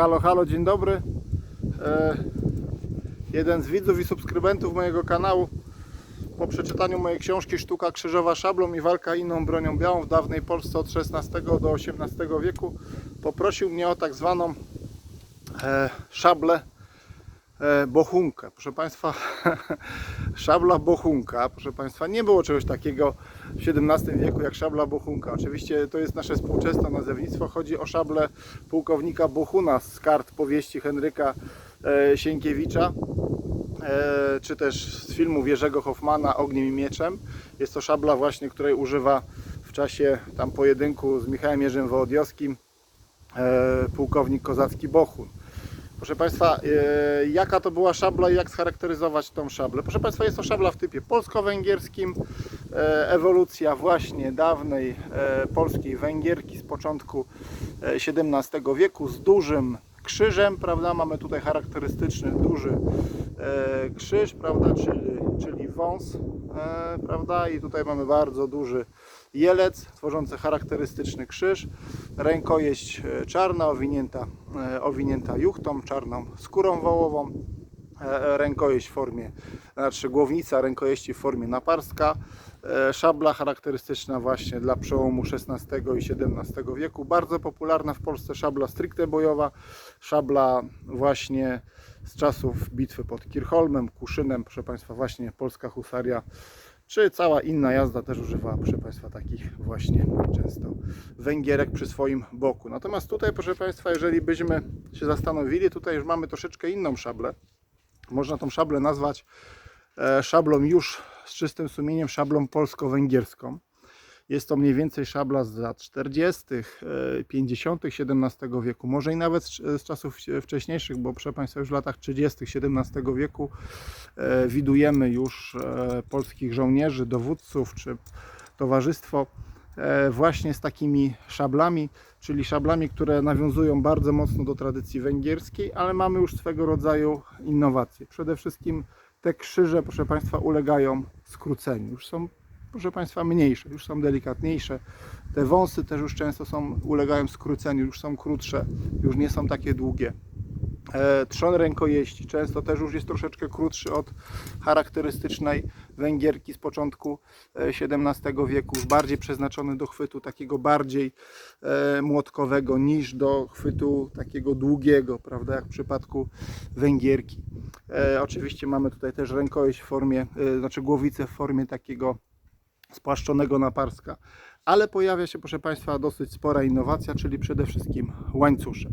Halo, halo, dzień dobry. E, jeden z widzów i subskrybentów mojego kanału po przeczytaniu mojej książki Sztuka krzyżowa szablą i walka inną bronią białą w dawnej Polsce od XVI do XVIII wieku poprosił mnie o tak zwaną e, szablę bochunkę. Proszę Państwa, szabla bochunka, proszę Państwa, nie było czegoś takiego w XVII wieku jak szabla bochunka. Oczywiście to jest nasze współczesne nazewnictwo. Chodzi o szablę pułkownika Bohuna z kart powieści Henryka e, Sienkiewicza e, czy też z filmu Jerzego Hoffmana Ogniem i Mieczem. Jest to szabla właśnie, której używa w czasie tam pojedynku z Michałem Jerzym Wołodiowskim e, pułkownik kozacki Bohun. Proszę Państwa, e, jaka to była szabla i jak scharakteryzować tą szablę? Proszę Państwa, jest to szabla w typie polsko-węgierskim, e, ewolucja właśnie dawnej e, polskiej węgierki z początku e, XVII wieku z dużym krzyżem, prawda? Mamy tutaj charakterystyczny duży e, krzyż, prawda? Czyli, czyli wąs, e, prawda? I tutaj mamy bardzo duży jelec tworzący charakterystyczny krzyż, rękojeść e, czarna, owinięta, e, owinięta juchtą, czarną skórą wołową, e, rękojeść w formie, znaczy głownica rękojeści w formie naparska, szabla charakterystyczna właśnie dla przełomu XVI i XVII wieku, bardzo popularna w Polsce szabla stricte bojowa, szabla właśnie z czasów bitwy pod Kirchholmem, Kuszynem, proszę Państwa, właśnie polska husaria, czy cała inna jazda też używa, proszę Państwa, takich właśnie często węgierek przy swoim boku. Natomiast tutaj, proszę Państwa, jeżeli byśmy się zastanowili, tutaj już mamy troszeczkę inną szablę. Można tą szablę nazwać e, szablą już z czystym sumieniem, szablą polsko-węgierską. Jest to mniej więcej szabla z lat 40., e, 50. XVII wieku, może i nawet z, czasów wcześniejszych, bo proszę Państwa, już w latach 30. XVII wieku e, widujemy już e, polskich żołnierzy, dowódców czy towarzystwo właśnie z takimi szablami, czyli szablami, które nawiązują bardzo mocno do tradycji węgierskiej, ale mamy już swego rodzaju innowacje. Przede wszystkim te krzyże, proszę Państwa, ulegają skróceniu. Już są, proszę Państwa, mniejsze, już są delikatniejsze. Te wąsy też już często są, ulegają skróceniu, już są krótsze, już nie są takie długie. E, Trzon rękojeści często też już jest troszeczkę krótszy od charakterystycznej węgierki z początku e, XVII wieku, już bardziej przeznaczony do chwytu takiego bardziej e, młotkowego niż do chwytu takiego długiego, prawda, jak w przypadku węgierki. E, Oczywiście mamy tutaj też rękojeść w formie, e, znaczy głowicę w formie takiego spłaszczonego naparska. Ale pojawia się, proszę Państwa, dosyć spora innowacja, czyli przede wszystkim łańcuszek.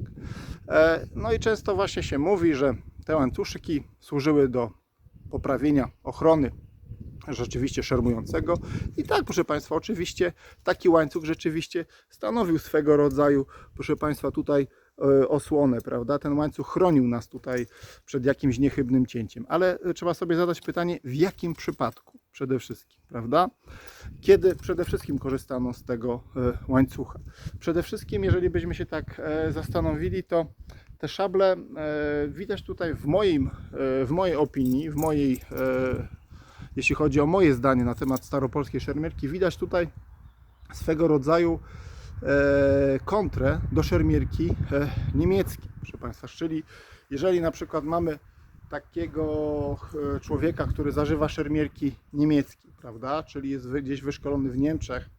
E, No i często właśnie się mówi, że te łańcuszki służyły do poprawienia ochrony rzeczywiście szermującego. I tak, proszę Państwa, oczywiście taki łańcuch rzeczywiście stanowił swego rodzaju, proszę Państwa, tutaj e, osłonę, prawda? Ten łańcuch chronił nas tutaj przed jakimś niechybnym cięciem. Ale trzeba sobie zadać pytanie, w jakim przypadku przede wszystkim, prawda? Kiedy przede wszystkim korzystano z tego e, łańcucha? Przede wszystkim, jeżeli byśmy się tak e, zastanowili, to te szable e, widać tutaj w, moim, w mojej opinii, w mojej, jeśli chodzi o moje zdanie na temat staropolskiej szermierki, widać tutaj swego rodzaju kontrę do szermierki niemieckiej, proszę Państwa. Czyli jeżeli na przykład mamy takiego e, człowieka, który zażywa szermierki niemieckiej, prawda, czyli jest gdzieś wyszkolony w Niemczech,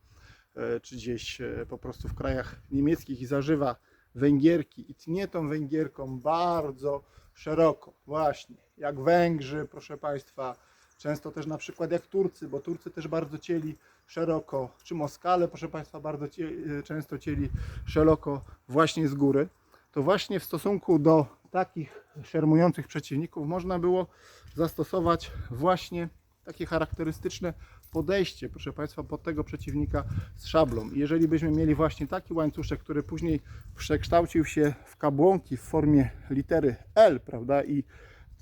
e, czy gdzieś e, po prostu w krajach niemieckich i zażywa węgierki. I tnie tą węgierką bardzo szeroko, właśnie, jak Węgrzy, proszę Państwa, często też na przykład jak Turcy, bo Turcy też bardzo cieli szeroko, czy Moskale, proszę Państwa, bardzo cie, e, często cieli szeroko właśnie z góry, to właśnie w stosunku do takich szermujących przeciwników można było zastosować właśnie takie charakterystyczne podejście, proszę Państwa, pod tego przeciwnika z szablą. Jeżeli byśmy mieli właśnie taki łańcuszek, który później przekształcił się w kabłonki w formie litery L, prawda, i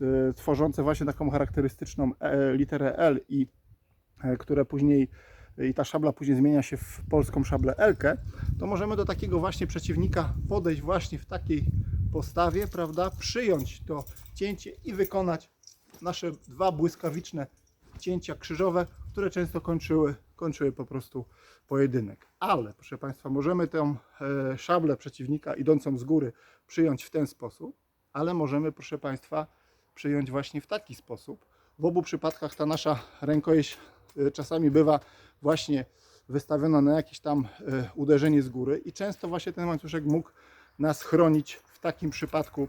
e, tworzące właśnie taką charakterystyczną e, literę L i e, które później i ta szabla później zmienia się w polską szablę Elkę, to możemy do takiego właśnie przeciwnika podejść właśnie w takiej postawie, prawda, przyjąć to cięcie i wykonać nasze dwa błyskawiczne cięcia krzyżowe, które często kończyły kończyły po prostu pojedynek. Ale, proszę Państwa, możemy tę e, szablę przeciwnika idącą z góry przyjąć w ten sposób, ale możemy, proszę Państwa, przyjąć właśnie w taki sposób. W obu przypadkach ta nasza rękojeść e, czasami bywa właśnie wystawiona na jakieś tam e, uderzenie z góry i często właśnie ten łańcuszek mógł nas chronić w takim przypadku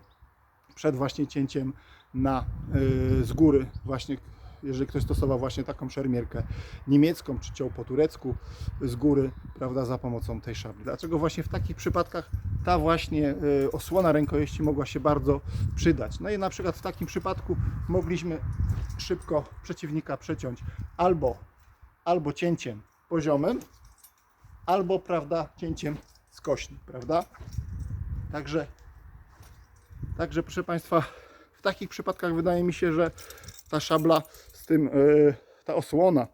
przed właśnie cięciem na, y, z góry, właśnie jeżeli ktoś stosował właśnie taką szermierkę niemiecką, czy ciął po turecku z góry, prawda, za pomocą tej szabli. Dlaczego właśnie w takich przypadkach ta właśnie y, osłona rękojeści mogła się bardzo przydać. No i na przykład w takim przypadku mogliśmy szybko przeciwnika przeciąć albo, albo cięciem poziomym, albo, prawda, cięciem skośnym, prawda? Także Także proszę Państwa, w takich przypadkach wydaje mi się, że ta szabla z tym, yy, ta osłona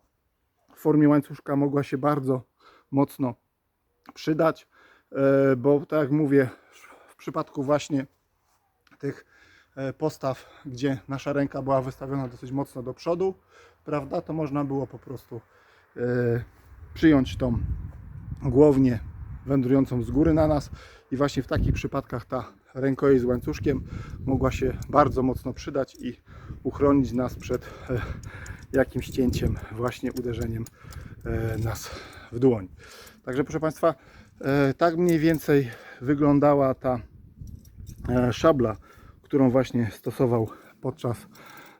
w formie łańcuszka mogła się bardzo mocno przydać, yy, bo tak jak mówię, w przypadku właśnie tych e, postaw, gdzie nasza ręka była wystawiona dosyć mocno do przodu, prawda, to można było po prostu e, przyjąć tą głownię wędrującą z góry na nas i właśnie w takich przypadkach ta rękojeść z łańcuszkiem mogła się bardzo mocno przydać i uchronić nas przed e, jakimś cięciem, właśnie uderzeniem e, nas w dłoń. Także proszę Państwa, e, tak mniej więcej wyglądała ta szabla, którą właśnie stosował podczas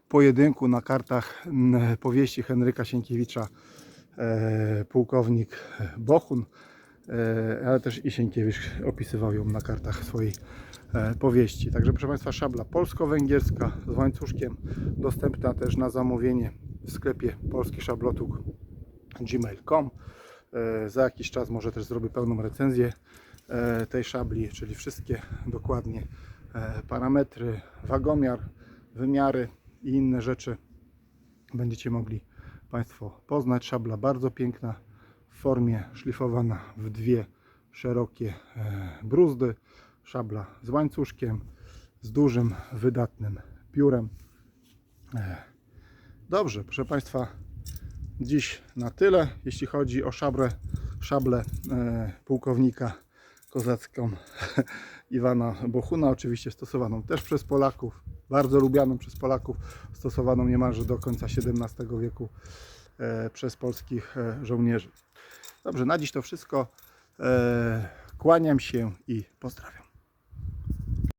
pojedynku na kartach powieści Henryka Sienkiewicza pułkownik Bochun, ale też Sienkiewicz opisywał ją na kartach swojej powieści. Także proszę Państwa, szabla polsko-węgierska z łańcuszkiem, dostępna też na zamówienie w sklepie polski szablotuk gmail.com. E, Za jakiś czas może też zrobię pełną recenzję e, tej szabli, czyli wszystkie dokładnie e, parametry, wagomiar, wymiary i inne rzeczy będziecie mogli Państwo poznać. Szabla bardzo piękna w formie szlifowana w dwie szerokie e, bruzdy. Szabla z łańcuszkiem, z dużym, wydatnym piórem. E, Dobrze, proszę Państwa, dziś na tyle, jeśli chodzi o szablę, szablę e, pułkownika kozacką Iwana Bohuna, oczywiście stosowaną też przez Polaków, bardzo lubianą przez Polaków, stosowaną niemalże do końca XVII wieku e, przez polskich e, żołnierzy. Dobrze, na dziś to wszystko. E, kłaniam się i pozdrawiam.